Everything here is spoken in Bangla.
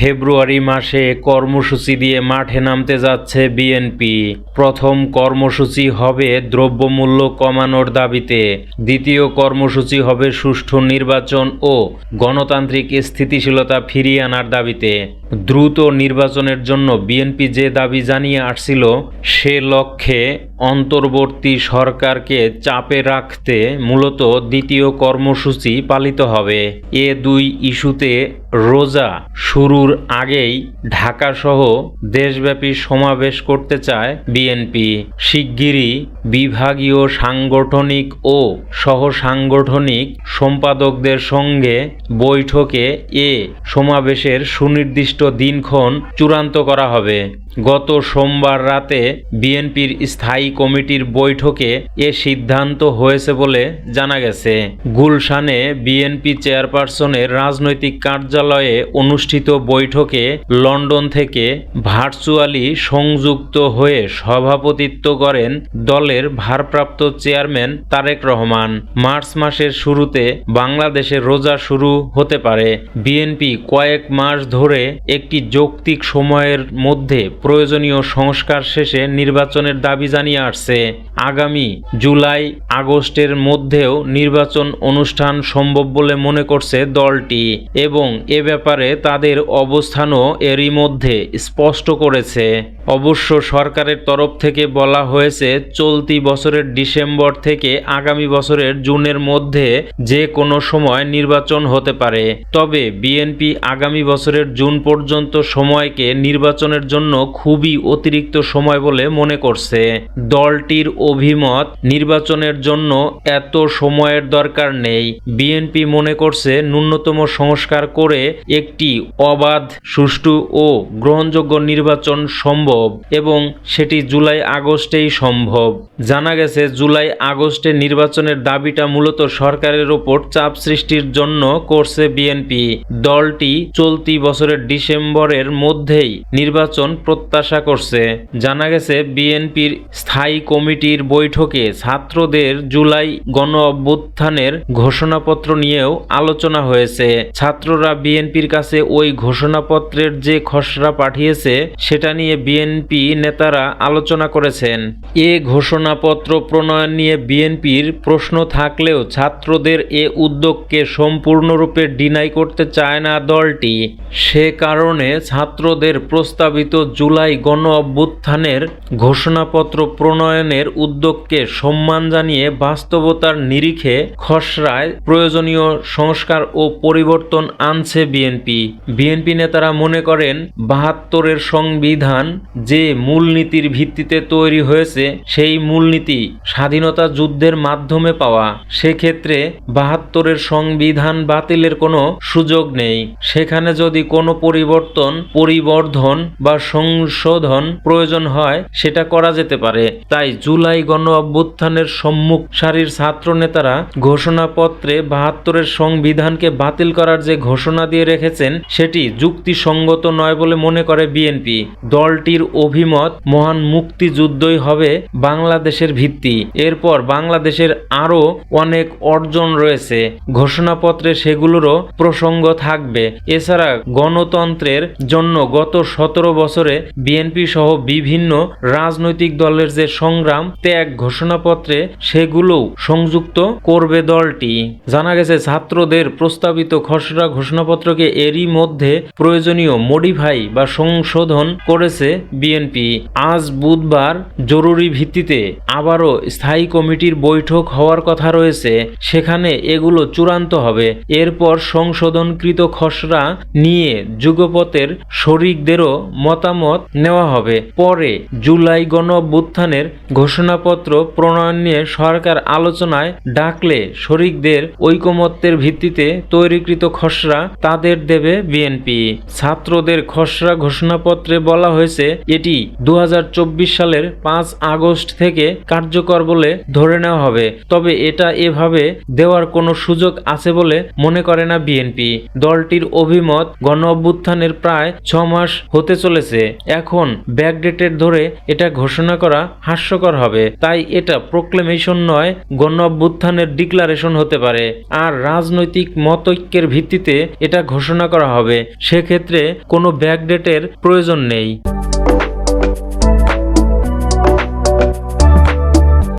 ফেব্রুয়ারি মাসে কর্মসূচি দিয়ে মাঠে নামতে যাচ্ছে বিএনপি। প্রথম কর্মসূচি হবে দ্রব্যমূল্য কমানোর দাবিতে। দ্বিতীয় কর্মসূচি হবে সুষ্ঠু নির্বাচন ও গণতান্ত্রিক স্থিতিশীলতা ফিরিয়ে আনার দাবিতে। দ্রুত নির্বাচনের জন্য বিএনপি যে দাবি জানিয়ে আসছিল, সে লক্ষ্যে অন্তর্বর্তী সরকারকে চাপে রাখতে মূলত দ্বিতীয় কর্মসূচি পালিত হবে। এ দুই ইস্যুতে রোজা শুরুর আগেই ঢাকাসহ দেশব্যাপী সমাবেশ করতে চায় বিএনপি। শিগগিরই বিভাগীয় সাংগঠনিক ও সহ সাংগঠনিক সম্পাদকদের সঙ্গে বৈঠকে এ সমাবেশের সুনির্দিষ্ট দিনক্ষণ চূড়ান্ত করা হবে। গত সোমবার রাতে বিএনপির স্থায়ী কমিটির বৈঠকে এ সিদ্ধান্ত হয়েছে বলে জানা গেছে। গুলশানে বিএনপি চেয়ারপারসনের রাজনৈতিক কার্যালয়ে অনুষ্ঠিত বৈঠকে লন্ডন থেকে ভার্চুয়ালি সংযুক্ত হয়ে সভাপতিত্ব করেন দলের ভারপ্রাপ্ত চেয়ারম্যান তারেক রহমান। মার্চ মাসের শুরুতে বাংলাদেশে রোজা শুরু হতে পারে। বিএনপি কয়েক মাস ধরে একটি যৌক্তিক সময়ের মধ্যে প্রয়োজনীয় সংস্কার শেষে নির্বাচনের দাবি জানিয়ে আসছে। আগামী জুলাই আগস্টের মধ্যেও নির্বাচন অনুষ্ঠান সম্ভব বলে মনে করছে দলটি এবং এ ব্যাপারে তাদের অবস্থানও এরই মধ্যে স্পষ্ট করেছে। অবশ্য সরকারের তরফ থেকে বলা হয়েছে, চলতি বছরের ডিসেম্বর থেকে আগামী বছরের জুনের মধ্যে যে কোনো সময় নির্বাচন হতে পারে। তবে বিএনপি আগামী বছরের জুন পর্যন্ত সময়কে নির্বাচনের জন্য খুবই অতিরিক্ত সময় বলে মনে করছে। দলটির অভিমত, নির্বাচনের জন্য এত সময়ের দরকার নেই। বিএনপি মনে করছে, ন্যূনতম সংস্কার করে একটি অবাধ, সুষ্ঠু ও গ্রহণযোগ্য নির্বাচন সম্ভব। এবং সেটি জুলাই আগস্টেই সম্ভব। জানা গেছে, জুলাই আগস্টে নির্বাচনের দাবিটা মূলত সরকারের ওপর চাপ সৃষ্টির জন্য করছে বিএনপি। দলটি চলতি বছরের ডিসেম্বরের মধ্যেই নির্বাচন প্রত্যাশা করছে। জানা গেছে, বিএনপির স্থায়ী কমিটির বৈঠকে ছাত্রদের জুলাই গণ অভ্যুত্থানের ঘোষণাপত্র নিয়েও আলোচনা হয়েছে। ছাত্ররা বিএনপির কাছে ওই ঘোষণাপত্রের যে খসড়া পাঠিয়েছে, সেটা নিয়ে বিএনপি নেতারা আলোচনা করেছেন। এ ঘোষণাপত্র প্রণয়ন নিয়ে বিএনপির প্রশ্ন থাকলেও ছাত্রদের এ উদ্যোগকে সম্পূর্ণরূপে ডিনাই করতে চায় না দলটি। সে কারণে ছাত্রদের প্রস্তাবিত জুলাই গণ অভ্যুত্থানের ঘোষণাপত্র প্রণয়নের উদ্যোগকে সম্মান জানিয়ে বাস্তবতার নিরিখে খসড়ায় প্রয়োজনীয় সংস্কার ও পরিবর্তন আনছে বিএনপি। বিএনপি নেতারা মনে করেন, বাহাত্তরের সংবিধান যে মূলনীতির ভিত্তিতে তৈরি হয়েছে, সেই মূলনীতি স্বাধীনতা যুদ্ধের মাধ্যমে পাওয়া। সেক্ষেত্রে বাহাত্তরের সংবিধান বাতিলের কোনো সুযোগ নেই। সেখানে যদি কোনো পরিবর্তন, পরিবর্ধন বা সংশোধন প্রয়োজন হয়, সেটা করা যেতে পারে। তাই জুলাই গণ অভ্যুত্থানের সম্মুখ সারির ছাত্র নেতারা ঘোষণাপত্রে বাহাত্তরের সংবিধানকে বাতিল করার যে ঘোষণা দিয়ে রেখেছেন, সেটি যুক্তিসঙ্গত নয় বলে মনে করে বিএনপি। দলটির অভিমত মহান মুক্তিযুদ্ধই হবে বাংলাদেশের ভিত্তি। এরপর বাংলাদেশের আরও অনেক অর্জন রয়েছে। ঘোষণাপত্রে সেগুলোরও প্রসঙ্গ থাকবে। এছাড়া গণতন্ত্রের জন্য গত সতেরো বছরে বিএনপি সহ বিভিন্ন রাজনৈতিক দলের যে সংগ্রাম, ত্যাগ ঘোষণাপত্রে সেগুলোও সংযুক্ত করবে দলটি। জানা গেছে, ছাত্রদের প্রস্তাবিত খসড়া ঘোষণাপত্রকে এরই মধ্যে প্রয়োজনীয় মডিফাই বা সংশোধন করেছে বিএনপি আজ বুধবার জরুরি ভিত্তিতে আবারও স্থায়ী কমিটির বৈঠক হওয়ার কথা রয়েছে। সেখানে এগুলো চূড়ান্ত হবে। এরপর সংশোধনকৃত খসড়া নিয়ে যুগপথের শরিকদেরও মতামত নেওয়া হবে। পরে জুলাই গণ ঘোষণাপত্র প্রণয়ন নিয়ে সরকার আলোচনায় ডাকলে শরিকদের ঐকমত্যের ভিত্তিতে তৈরিকৃত খসড়া তাদের দেবে বিএনপি। ছাত্রদের খসড়া ঘোষণাপত্রে বলা হয়েছে এটি দু হাজার চব্বিশ সালের পাঁচ আগস্ট থেকে কার্যকর বলে ধরে নেওয়া হবে। তবে এটা এভাবে দেওয়ার কোনো সুযোগ আছে বলে মনে করে না বিএনপি। দলটির অভিমত গণ অভ্যুত্থানের প্রায় ছ মাস হতে চলেছে। এখন ব্যাকডেটেড ধরে এটা ঘোষণা করা হাস্যকর হবে। তাই এটা প্রোক্লেমেশন নয়, গণ অভ্যুত্থানের ডিক্লারেশন হতে পারে। আর রাজনৈতিক মতৈক্যের ভিত্তিতে এটা ঘোষণা করা হবে। সেক্ষেত্রে কোনো ব্যাকডেটের প্রয়োজন নেই।